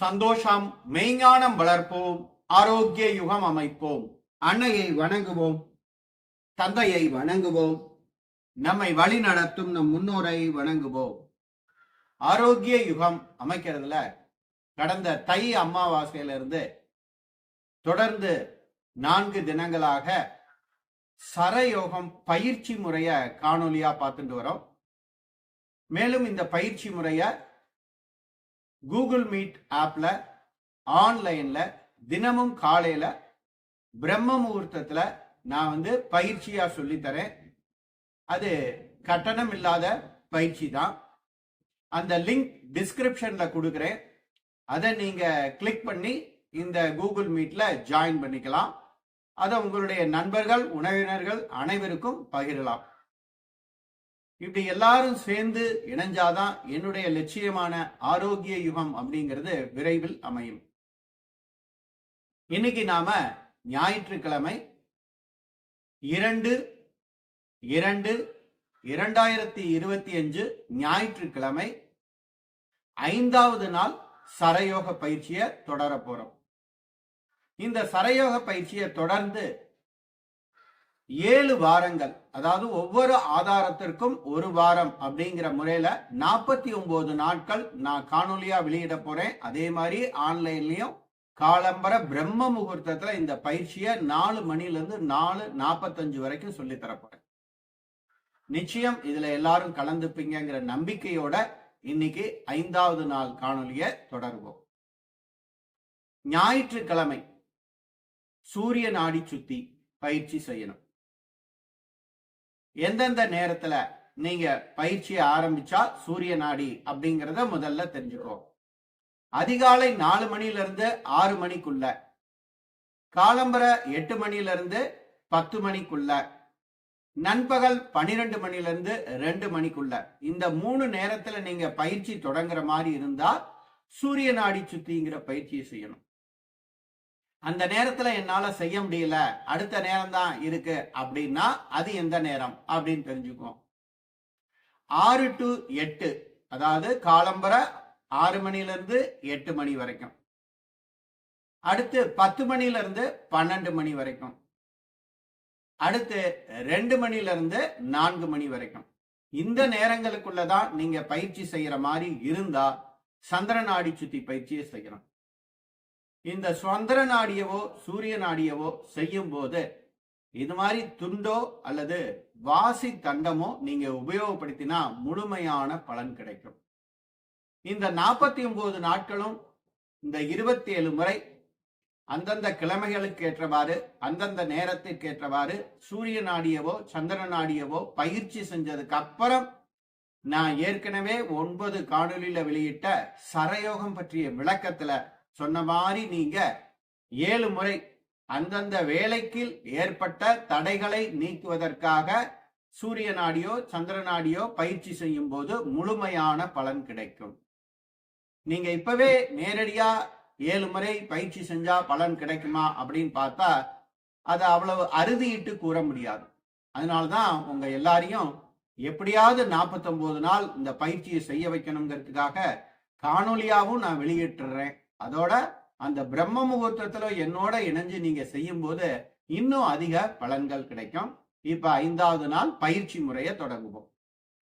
சந்தோஷம் மெய்ஞானம் வளர்ப்போம் ஆரோக்கிய யுகம் அமைப்போம் அன்னையை வணங்குவோம் தந்தையை வணங்குவோம் நம்மை வழி நடத்தும் நம் முன்னோரை வணங்குவோம். ஆரோக்கிய யுகம் அமைக்கிறதுல கடந்த தை அமாவாசையிலிருந்து தொடர்ந்து நான்கு தினங்களாக சரயோகம் பயிற்சி முறைய காணொலியா பார்த்துட்டு வரோம். மேலும் இந்த பயிற்சி முறைய கூகுள் மீட் ஆப்ல ஆன்லைன்ல தினமும் காலையில பிரம்ம முகூர்த்தத்துல நான் வந்து பயிற்சியா சொல்லி தரேன். அது கட்டணம் இல்லாத பயிற்சி தான். அந்த லிங்க் டிஸ்கிரிப்ஷன்ல கொடுக்குறேன். அதை நீங்க கிளிக் பண்ணி இந்த கூகுள் மீட்ல ஜாயின் பண்ணிக்கலாம். அதை உங்களுடைய நண்பர்கள் உணவினர்கள் அனைவருக்கும் பகிரலாம். இப்படி எல்லாரும் சேர்ந்து இணைஞ்சாதான் என்னுடைய லட்சியமான ஆரோக்கிய யுகம் அப்படிங்கிறது விரைவில் அமையும். இன்னைக்கு நாம ஞாயிற்றுக்கிழமை இரண்டு இரண்டு இரண்டாயிரத்தி இருபத்தி அஞ்சு ஞாயிற்றுக்கிழமை ஐந்தாவது நாள் சரயோக பயிற்சியை தொடர போறோம். இந்த சரயோக பயிற்சியை தொடர்ந்து ஏழு வாரங்கள் அதாவது ஒவ்வொரு ஆதாரத்திற்கும் ஒரு வாரம் அப்படிங்கிற முறையில நாற்பத்தி ஒன்பது நாட்கள் நான் காணொலியா வெளியிட போறேன். அதே மாதிரி ஆன்லைன்லயும் காலம்பர பிரம்ம முகூர்த்தத்துல இந்த பயிற்சியை நாலு மணிலிருந்து நாலு நாற்பத்தஞ்சு வரைக்கும் சொல்லி தரப்போறேன் நிச்சயம் இதுல எல்லாரும் கலந்துப்பீங்கிற நம்பிக்கையோட இன்னைக்கு ஐந்தாவது நாள் காணொலியை தொடர்வோம். ஞாயிற்றுக்கிழமை சூரிய நாடி சுத்தி பயிற்சி செய்யணும். எந்தெந்த நேரத்துல நீங்க பயிற்சியை ஆரம்பிச்சா சூரிய நாடி அப்படிங்கிறத முதல்ல தெரிஞ்சுக்கோ அதிகாலை நாலு மணில இருந்து ஆறு மணிக்குள்ள காலம்பர எட்டு மணில இருந்து பத்து மணிக்குள்ள நண்பகல் பனிரெண்டு மணில இருந்து ரெண்டு மணிக்குள்ள. இந்த மூணு நேரத்துல நீங்க பயிற்சி தொடங்குற மாதிரி இருந்தா சூரிய நாடி சுத்திங்கிற பயிற்சியை செய்யணும். அந்த நேரத்துல என்னால செய்ய முடியல அடுத்த நேரம் தான் இருக்கு அப்படின்னா அது எந்த நேரம் அப்படின்னு தெரிஞ்சுக்குவோம். ஆறு டு எட்டு அதாவது காலம்பர ஆறு மணில இருந்து எட்டு மணி வரைக்கும். அடுத்து பத்து மணில இருந்து பன்னெண்டு மணி வரைக்கும். அடுத்து ரெண்டு மணில இருந்து நான்கு மணி வரைக்கும். இந்த நேரங்களுக்குள்ளதான் நீங்க பயிற்சி செய்யற மாதிரி இருந்தா சந்திர நாடி சுத்தி பயிற்சியை செய்கிறோம் இந்த சுந்தர நாடியவோ சூரிய நாடியவோ செய்யும் போது இது மாதிரி துண்டோ அல்லது வாசி தண்டமோ நீங்க உபயோகப்படுத்தினா முழுமையான பலன் கிடைக்கும். இந்த நாற்பத்தி ஒன்பது நாட்களும் இந்த இருபத்தி ஏழு முறை அந்தந்த கிழமைகளுக்கு ஏற்றவாறு அந்தந்த நேரத்திற்கு ஏற்றவாறு சூரிய நாடியவோ சந்திர நாடியவோ பயிற்சி செஞ்சதுக்கு அப்புறம் நான் ஏற்கனவே ஒன்பது காணொலியில வெளியிட்ட சரயோகம் பற்றிய விளக்கத்துல சொன்ன மாதிரி நீங்க ஏழு முறை அந்தந்த வேலைக்கு ஏற்பட்ட தடைகளை நீக்குவதற்காக சூரிய நாடியோ சந்திர நாடியோ பயிற்சி செய்யும் போது முழுமையான பலன் கிடைக்கும். நீங்க இப்பவே நேரடியா ஏழு முறை பயிற்சி செஞ்சா பலன் கிடைக்குமா அப்படின்னு பார்த்தா அதை அவ்வளவு அறுதியிட்டு கூற முடியாது. அதனால்தான் உங்க எல்லாரையும் எப்படியாவது நாற்பத்தொன்பது நாள் இந்த பயிற்சியை செய்ய வைக்கணுங்கிறதுக்காக காணொலியாவும் நான் வெளியிட்டுறேன். அதோட அந்த பிரம்ம முகூர்த்தத்துல என்னோட இணைஞ்சு நீங்க செய்யும் போது இன்னும் அதிக பலன்கள் கிடைக்கும். இப்ப ஐந்தாவது நாள் பயிற்சி முறையை தொடங்குவோம்.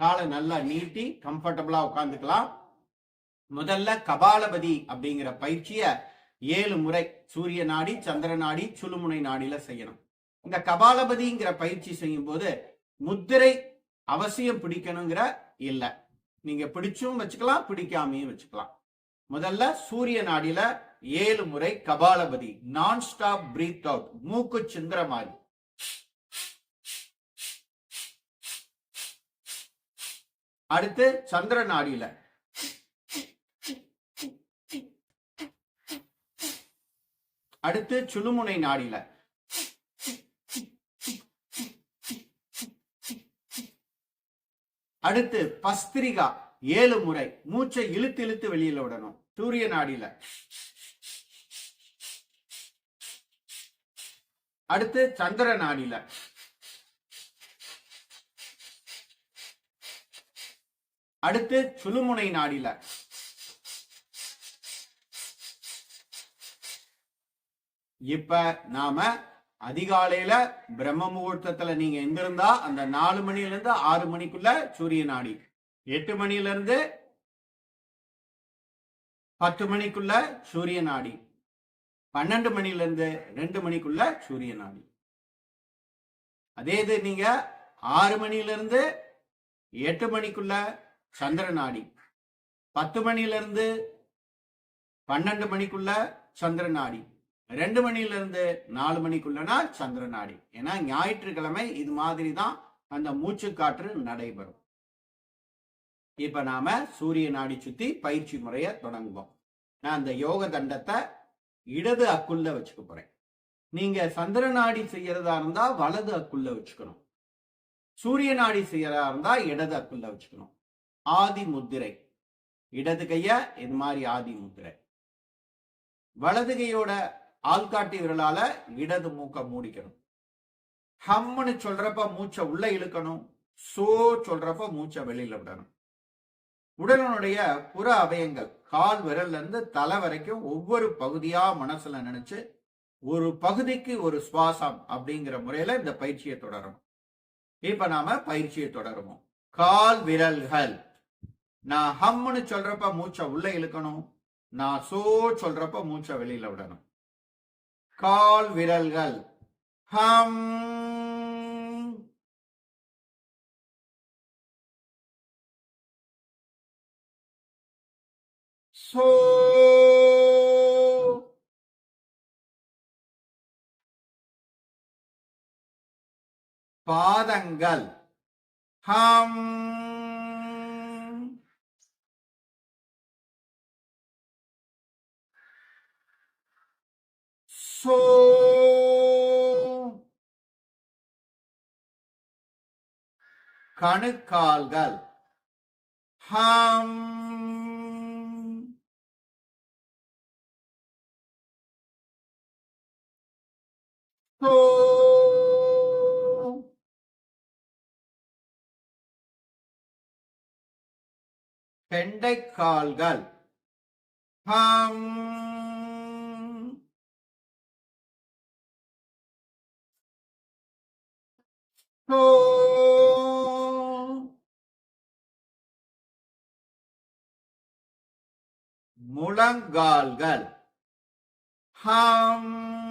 காலை நல்லா நீட்டி கம்ஃபர்டபுளா உட்காந்துக்கலாம் முதல்ல கபாலபதி அப்படிங்கிற பயிற்சிய ஏழு முறை சூரிய நாடி சந்திர நாடி சுழுமுனை நாடியில செய்யணும். இந்த கபாலபதிங்கிற பயிற்சி செய்யும் போது முத்திரை அவசியம் பிடிக்கணுங்கிற இல்லை. நீங்க பிடிச்சும் வச்சுக்கலாம் பிடிக்காமையும் வச்சுக்கலாம். முதல்ல சூரிய நாடியில ஏழு முறை கபாலபதி நான் ஸ்டாப் பிரீத் அவுட் மூக்கு சிந்திர மாதிரி. அடுத்து சந்திர நாடியில. அடுத்து சுழுமுனை நாடியில. அடுத்து பஸ்திரிகா ஏழு முறை மூச்சை இழுத்து இழுத்து வெளியில விடணும். சூரிய நாடியில. அடுத்து சந்திர நாடியில. அடுத்து சுழுமுனை நாடியில. இப்ப நாம அதிகாலையில பிரம்ம முகூர்த்தத்துல நீங்க எந்திருந்தா அந்த நாலு மணில இருந்து ஆறு மணிக்குள்ள சூரிய நாடி. எட்டு மணில இருந்து பத்து மணிக்குள்ள சூரிய நாடி பன்னெண்டு மணிலேருந்து ரெண்டு மணிக்குள்ள சூரிய நாடி அதே இது நீங்க ஆறு மணிலிருந்து எட்டு மணிக்குள்ள சந்திர நாடி பத்து மணிலிருந்து பன்னெண்டு மணிக்குள்ள சந்திர நாடி ரெண்டு மணிலிருந்து நாலு மணிக்குள்ளனா சந்திர நாடி ஏன்னா ஞாயிற்றுக்கிழமை இது மாதிரி தான் அந்த மூச்சு காற்று நடைபெறும். இப்ப நாம சூரிய நாடி சுத்தி பயிற்சி முறைய தொடங்குவோம். நான் அந்த யோக தண்டத்தை இடது அக்குள்ள வச்சுக்க போறேன். நீங்க சந்திர நாடி செய்யறதா இருந்தா வலது அக்குள்ள வச்சுக்கணும். சூரிய நாடி செய்யறதா இருந்தா இடது அக்குள்ள வச்சுக்கணும். ஆதி முத்திரை. இடது கைய இது மாதிரி ஆதி முத்திரை. வலது கையோட ஆள்காட்டி விரலால இடது மூக்க மூடிக்கணும். ஹம்னு சொல்றப்ப மூச்சை உள்ள இழுக்கணும். சோ சொல்றப்ப மூச்சை வெளியில விடணும். உடலினுடைய புற அவயங்கள் கால் விரல்ல இருந்து தலை வரைக்கும் ஒவ்வொரு பகுதியா மனசுல நினைச்சு ஒரு பகுதிக்கு ஒரு சுவாசம் அப்படிங்கிற முறையில இந்த பயிற்சியை தொடரணும். இப்ப நாம பயிற்சியை தொடருவோம். கால் விரல்கள். நான் ஹம்னு சொல்றப்ப மூச்சை உள்ள இழுக்கணும். நான் சோ சொல்றப்ப மூச்சை வெளியில விடணும். கால் விரல்கள். ஹம் சோ பாதங்கள். ஹம். சோ கணுக்கால்கள். ஹம். பெண்டைக்கால்கள் ஹம். சோ முழங்கால்கள். ஹம்.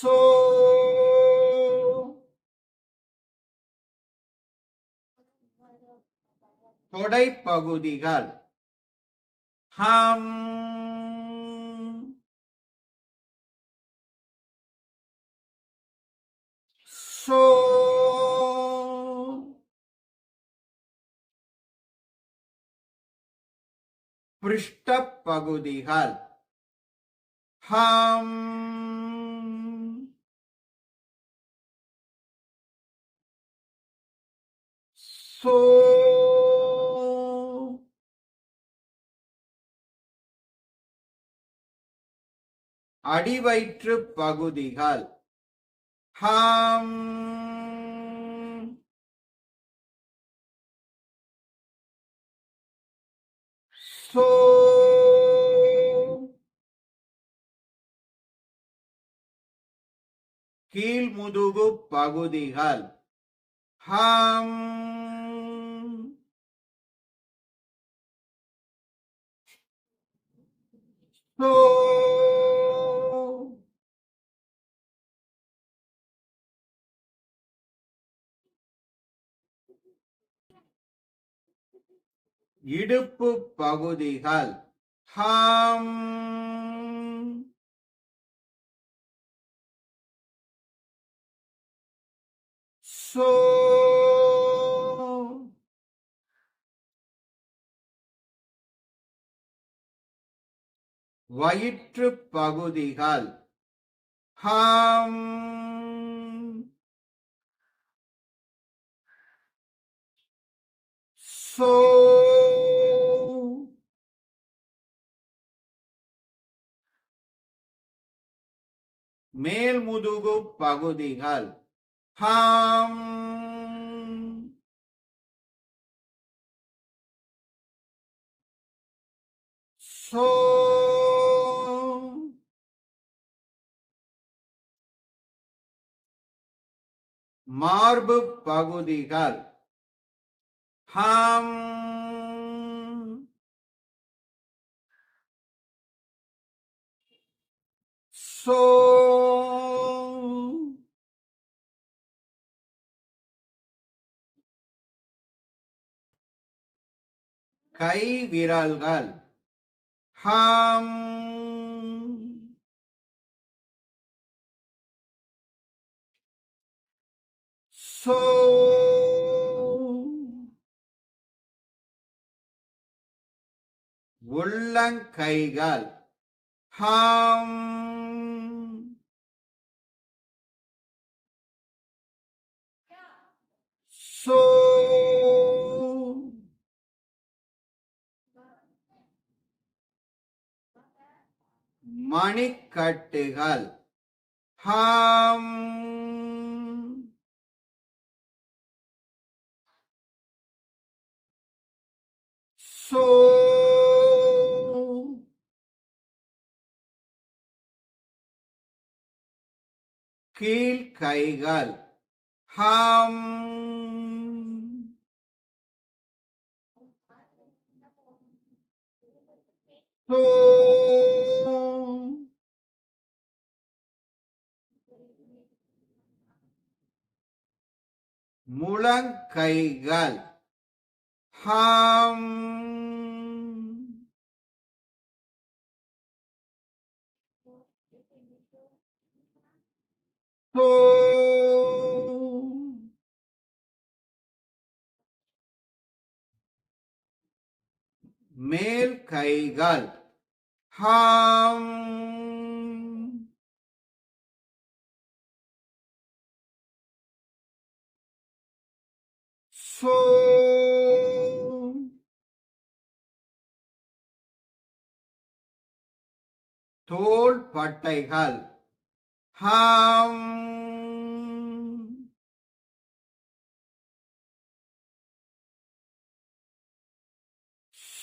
So, தொடை பகுதிகள் ஹம். சோ. பிருஷ்ட பகுதிகள் ஹம். சோ அடிவயிற்று பகுதிகள். ஹம். சோ கீழ்முதுகு பகுதிகள். ஹம். இடுப்பு பகுதிகள். ஹம். சோ வயிற்று பகுதிகள். ஹம். சோ. மேல் முதுகு பகுதிகள். ஹம். சோ. மார்பு பகுதிகள். ஹம். சோ. கை விரல்கள். ஹம். உள்ளங்கைகள் ஹாம். சோ மணிக்கட்டுகள். ஹாம். சோ கீழ்கைகள் ஹம் சோ முழங்கைகள் ஹம் சோ மேல் கைகள் ஹாம். சோ. தோள் பட்டைகள் ஹாம்.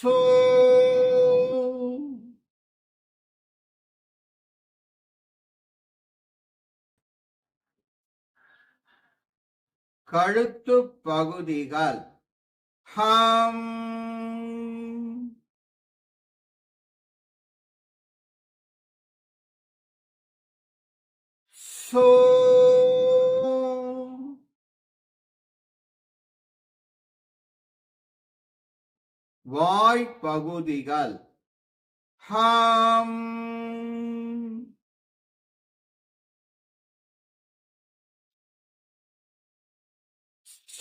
சோ கழுத்து பகுதிகள். ஹம். சோ வாய் பகுதிகள் ஹம்.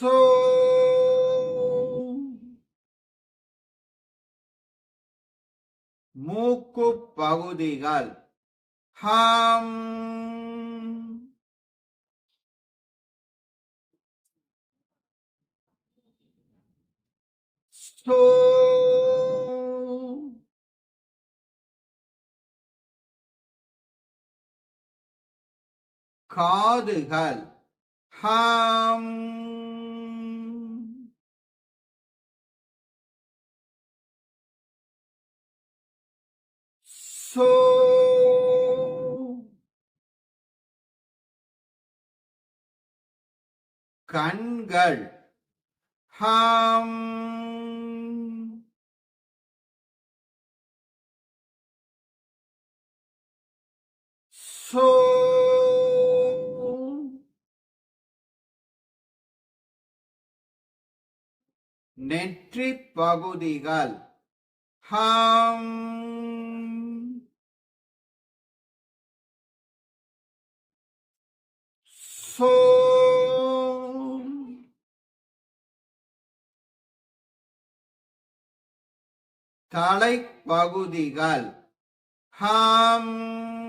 சோ. மூக்கு பகுதிகள். ஹம். சோ காதுகள். ஹம். சோ. கண்கள். ஹம். நெற்றி பகுதிகள். ஹம். சோ தலைப்பகுதிகள். ஹம்.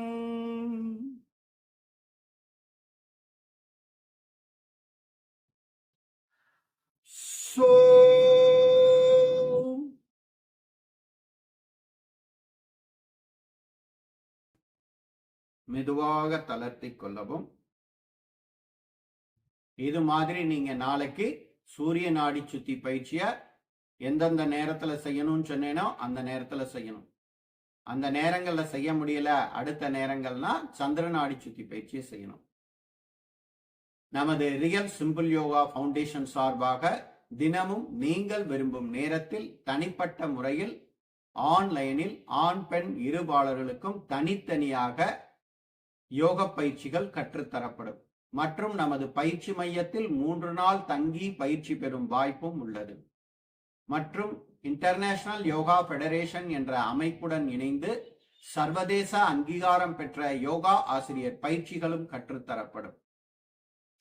மெதுவாக தளர்த்தி கொள்ளவும். இது மாதிரி நீங்க நாளைக்கு சூரிய நாடி சுத்தி பயிற்சிய எந்தெந்த நேரத்துல செய்யணும்னு சொன்னேனோ அந்த நேரத்துல செய்யணும். அந்த நேரங்கள்ல செய்ய முடியல அடுத்த நேரங்கள்னா சந்திர நாடி சுத்தி பயிற்சியை செய்யணும். நமது ரியல் சிம்பிள் யோகா ஃபவுண்டேஷன் சார்பாக தினமும் நீங்கள் விரும்பும் நேரத்தில் தனிப்பட்ட முறையில் ஆன்லைனில் ஆண் பெண் இருபாளர்களுக்கும் தனித்தனியாக யோக பயிற்சிகள் கற்றுத்தரப்படும். மற்றும் நமது பயிற்சி மையத்தில் மூன்று நாள் தங்கி பயிற்சி பெறும் வாய்ப்பும் உள்ளது. மற்றும் இன்டர்நேஷனல் யோகா ஃபெடரேஷன் என்ற அமைப்புடன் இணைந்து சர்வதேச அங்கீகாரம் பெற்ற யோகா ஆசிரியர் பயிற்சிகளும் கற்றுத்தரப்படும்.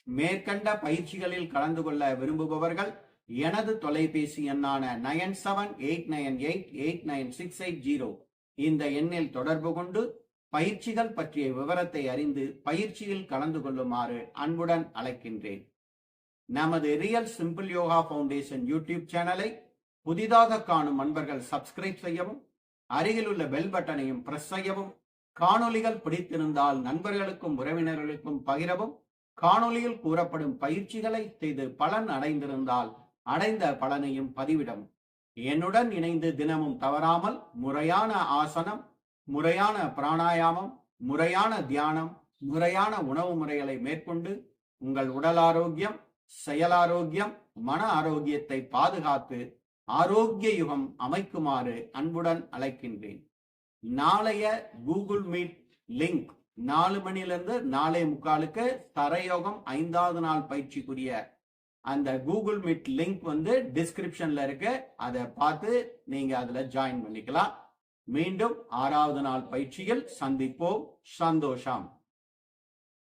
மேற்கண்ட பயிற்சிகளில் கலந்து கொள்ள விரும்புபவர்கள் எனது தொலைபேசி எண்ணான nine seven eight nine eight eight nine six eight zero. இந்த எண்ணில் தொடர்பு கொண்டு பயிற்சிகள் பற்றிய விவரத்தை அறிந்து பயிற்சியில் கலந்து கொள்ளுமாறு அன்புடன் அழைக்கின்றேன். நமது real simple yoga foundation YouTube சேனலை புதிதாக காணும் அன்பர்கள் சப்ஸ்கிரைப் செய்யவும் அருகில் உள்ள பெல் பட்டனையும் பிரஸ் செய்யவும் காணொளிகள் பிடித்திருந்தால் நண்பர்களுக்கும் உறவினர்களுக்கும் பகிரவும் காணொளியில் கூறப்படும் பயிற்சிகளை செய்து பலன் அடைந்திருந்தால் அடைந்த பலனையும் பதிவிடவும் என்னுடன் இணைந்து தினமும் தவறாமல் முறையான ஆசனம் முறையான பிராணாயாமம் முறையான தியானம் முறையான உணவு முறைகளை மேற்கொண்டு உங்கள் உடல் ஆரோக்கியம் செயலாரோக்கியம் மன ஆரோக்கியத்தை பாதுகாத்து ஆரோக்கிய யுகம் அமைக்குமாறு அன்புடன் அழைக்கின்றேன். நாளைய கூகுள் மீட் லிங்க் நாலு மணிலிருந்து நாளை முக்காலுக்கு தரயோகம் ஐந்தாவது நாள் பயிற்சிக்குரிய அந்த கூகுள் மீட் லிங்க் வந்து டிஸ்கிரிப்ஷன்ல இருக்கு. அதை பார்த்து நீங்க அதுல ஜாயின் பண்ணிக்கலாம். மீண்டும் ஆறாவது நாள் பயிற்சியில் சந்திப்போம். சந்தோஷம்.